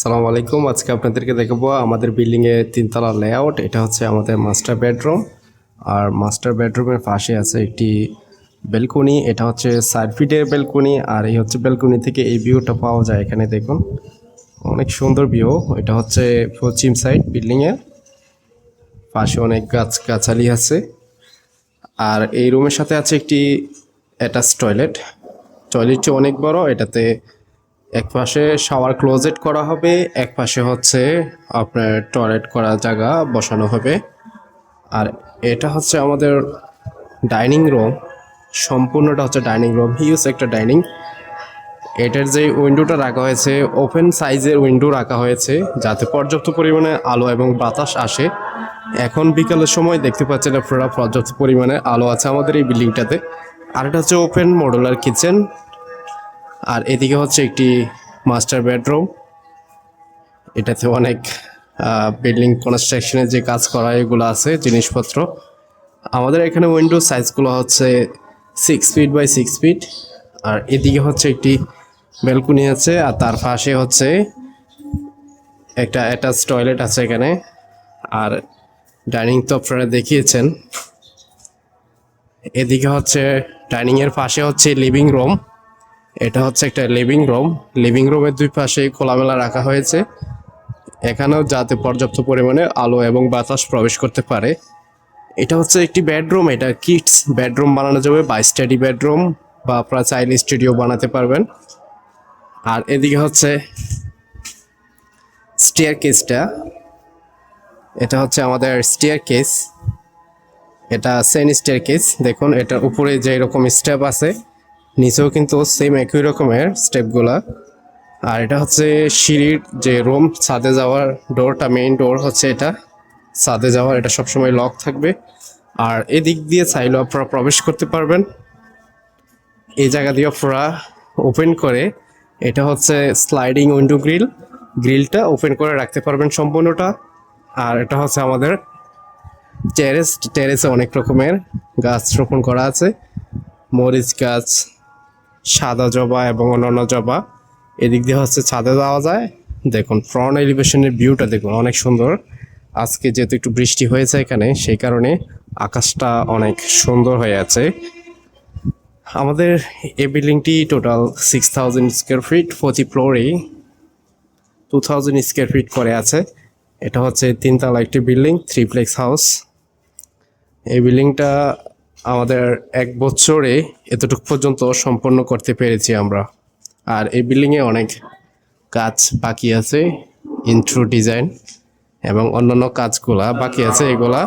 সালাম আলাইকুম। আজকে আপনাদেরকে দেখাবো আমাদের বিল্ডিংয়ে তিনতলা লেআউট এটা হচ্ছে আমাদের মাস্টার বেডরুম আর মাস্টার বেডরুমের পাশে আছে একটি বেলকনি এটা হচ্ছে সাইড ফিটের বেলকনি আর এই হচ্ছে বেলকনি থেকে এই ভিউটা পাওয়া যায় এখানে দেখুন। অনেক সুন্দর ভিউ এটা হচ্ছে পশ্চিম সাইড বিল্ডিংয়ের পাশে অনেক গাছ গাছালি আছে। আর এই রুমের সাথে আছে একটি অ্যাটাচ টয়লেট টয়লেটটি অনেক বড়। এটাতে এক পাশে শাওয়ার ক্লোজেট করা হবে, এক পাশে হচ্ছে আপনার টয়লেট করা জায়গা বসানো হবে। আর এটা হচ্ছে আমাদের ডাইনিং রুম, সম্পূর্ণটা হচ্ছে ডাইনিং রুম, হিউজ একটা ডাইনিং। এটার যে উইন্ডোটা রাখা হয়েছে, ওপেন সাইজের উইন্ডো রাখা হয়েছে, যাতে পর্যাপ্ত পরিমাণে আলো এবং বাতাস আসে। এখন বিকালের সময় দেখতে পাচ্ছেন আপনারা পর্যাপ্ত পরিমাণে আলো আছে আমাদের এই বিল্ডিংটাতে। আর এটা হচ্ছে ওপেন মডুলার কিচেন আর এদিকে হচ্ছে একটি মাস্টার বেডরুম এটাতে অনেক বিল্ডিং কনস্ট্রাকশনের যে কাজ করা এগুলো আছে, জিনিসপত্র। আমাদের এখানে উইন্ডো সাইজগুলো হচ্ছে six feet by six feet আর এদিকে হচ্ছে একটি ব্যালকনি আছে, আর তার পাশে হচ্ছে একটা অ্যাটাচ টয়লেট আছে এখানে। আর ডাইনিং তো আপনারা দেখিয়েছেন। এদিকে হচ্ছে ডাইনিং এর পাশে হচ্ছে লিভিং রুম এটা হচ্ছে একটা লিভিং রুম লিভিং রুমের দুই পাশে খোলামেলা রাখা হয়েছে। এখানেও যাতে পর্যাপ্ত পরিমাণে আলো এবং বাতাস প্রবেশ করতে পারে। এটা হচ্ছে একটি বেডরুম এটা কিডস বেডরুম বানানো যাবে বা স্টাডি বেডরুম বা আপনারা চাইলে স্টুডিও বানাতে পারবেন। আর এদিকে হচ্ছে স্টেয়ার কেসটা এটা হচ্ছে আমাদের স্টেয়ার কেস এটা সেন স্টেয়ার কেস দেখুন, এটার উপরে যে এরকম স্টেপ আছে নিচেও কিন্তু সেম একই রকমের স্টেপগুলা আর এটা হচ্ছে সিঁড়ির যে রুম ছাদে যাওয়ার ডোরটা মেইন ডোর হচ্ছে এটা। ছাদে যাওয়ার এটা সবসময় লক থাকবে। আর এদিক দিয়ে চাইলেও আপনারা প্রবেশ করতে পারবেন। এই জায়গা দিয়ে আপনারা ওপেন করে এটা হচ্ছে স্লাইডিং উইন্ডো গ্রিল গ্রিলটা ওপেন করে রাখতে পারবেন সম্পূর্ণটা। আর এটা হচ্ছে আমাদের টেরেস টেরেসে অনেক রকমের গাছ রোপণ করা আছে। মরিচ গাছ সাদা জবা এবং অন্যান্য জবা। এদিক দিয়ে হচ্ছে ছাদে যাওয়া যায়। দেখুন ফ্রন্ট এলিভেশনের ভিউটা দেখুন, অনেক সুন্দর। আজকে যেহেতু একটু বৃষ্টি হয়েছে এখানে, সেই কারণে আকাশটা অনেক সুন্দর হয়ে আছে। আমাদের এই বিল্ডিংটি total six thousand square feet প্রতি ফ্লোরে টু থাউজেন্ড স্কোয়ার ফিট করে আছে। এটা হচ্ছে তিনতলা একটি বিল্ডিং থ্রিপ্লেক্স হাউস এই বিল্ডিংটা আমাদের এক বছরে এতটুকু পর্যন্ত সম্পন্ন করতে পেরেছি আমরা। আর এই বিল্ডিংয়ে অনেক কাজ বাকি আছে ইন্ট্রো ডিজাইন এবং অন্যান্য কাজগুলা বাকি আছে এগুলা।